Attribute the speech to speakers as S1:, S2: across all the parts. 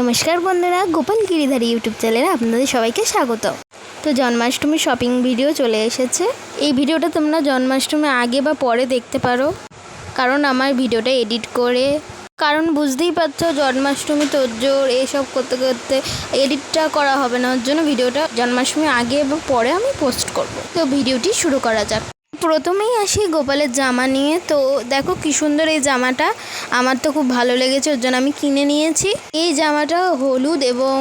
S1: নমস্কার বন্ধুরা, গোপাল গিরিধারী ইউটিউব চ্যানেলে আপনাদের সবাইকে স্বাগত। তো জন্মাষ্টমী শপিং ভিডিও চলে এসেছে। এই ভিডিওটা তোমরা জন্মাষ্টমী আগে বা পরে দেখতে পারো। কারণ আমার ভিডিওটা এডিট করে, কারণ বুঝতেই পারছ জন্মাষ্টমী তোরজোর এইসব করতে করতে এডিটটা করা হবে না। ওর জন্য ভিডিওটা জন্মাষ্টমী আগে বা পরে আমি পোস্ট করব। তো ভিডিওটি শুরু করা যাক। প্রথমেই আসি গোপালের জামা নিয়ে। তো দেখো কি সুন্দর এই জামাটা। আমার তো খুব ভালো লেগেছে, ওর জন্য আমি কিনে নিয়েছি। এই জামাটা হলুদ এবং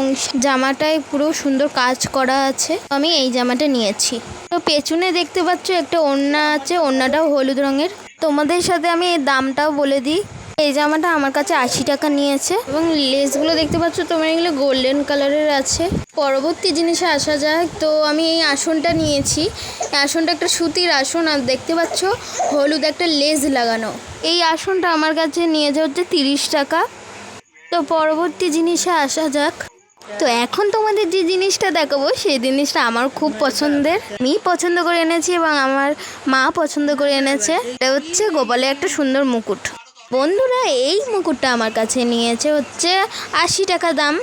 S1: জামাটায় পুরো সুন্দর কাজ করা আছে। আমি এই জামাটা নিয়েছি। তো পেছনে দেখতে পাচ্ছ একটা ওড়না আছে ওড়নাটাও হলুদ রঙের। তোমাদের সাথে আমি এর দামটাও বলে দিই। এই জামাটা আমার কাছে আশি টাকা নিয়েছে। এবং লেসগুলো দেখতে পাচ্ছ তোমার, এগুলো গোল্ডেন কালারের আছে। পরবর্তী জিনিসে আসা যাক। তো আমি এই আসনটা নিয়েছি। আসনটা একটা সুতির আসন। আর দেখতে পাচ্ছ, হলুদ একটা লেস লাগানো। এই আসনটা আমার কাছে নিয়েছে হচ্ছে তিরিশ টাকা। তো পরবর্তী জিনিসে আসা যাক। তো এখন তোমাদের যে জিনিসটা দেখাবো, সেই জিনিসটা আমার খুব পছন্দের। আমি পছন্দ করে এনেছি এবং আমার মা পছন্দ করে এনেছে। এটা হচ্ছে গোপালের একটা সুন্দর মুকুট। বন্ধুরা, এই মুকুটটা আমার কাছে নিয়েছে হচ্ছে আশি টাকা দাম।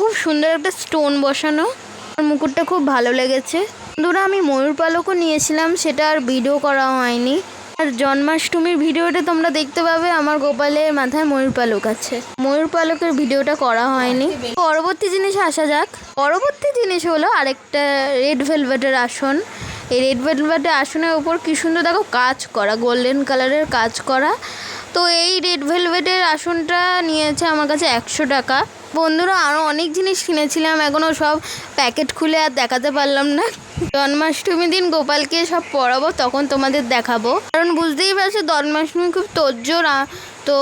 S1: খুব সুন্দর একটা স্টোন বসানো। আমার মুকুটটা খুব ভালো লেগেছে। বন্ধুরা, আমি ময়ূর পালকও নিয়েছিলাম, সেটা আর ভিডিও করা হয়নি। আর জন্মাষ্টমীর ভিডিওটা তোমরা দেখতে পাবে আমার গোপালের মাথায় ময়ূর পালক আছে। ময়ূর পালকের ভিডিওটা করা হয়নি। পরবর্তী জিনিসে আসা যাক। পরবর্তী জিনিস হলো আরেকটা রেড ভেলভেটের আসন। এই রেড ভেলভেটের আসনের উপর কি সুন্দর দেখো কাজ করা, গোল্ডেন কালারের কাজ করা। তো এই রেড ভেলভেটের আসনটা নিয়েছে আমার কাছে একশো টাকা। বন্ধুরা আরও অনেক জিনিস কিনেছিলাম এখনও সব প্যাকেট খুলে আর দেখাতে পারলাম না। জন্মাষ্টমী দিন গোপালকে সব পরাবো, তখন তোমাদের দেখাবো। কারণ বুঝতেই পারছ, জন্মাষ্টমী খুব তোজ্জোর তো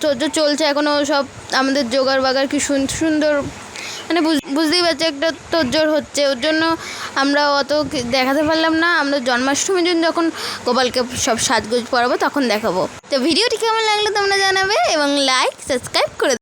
S1: তোজ্জোর চলছে এখনও সব আমাদের জোগাড় বাগার কি সুন- সুন্দর মানে বুঝ- বুঝতেই পারছি একটা তোজ্জোর হচ্ছে। ওর জন্য আমরা অত দেখাতে পারলাম না। আমরা জন্মাষ্টমীর জন্য যখন গোপালকে সব সাজগোজ পরাবো তখন দেখাবো। তো ভিডিওটি কেমন লাগল তোমরা জানাবে এবং লাইক সাবস্ক্রাইব করে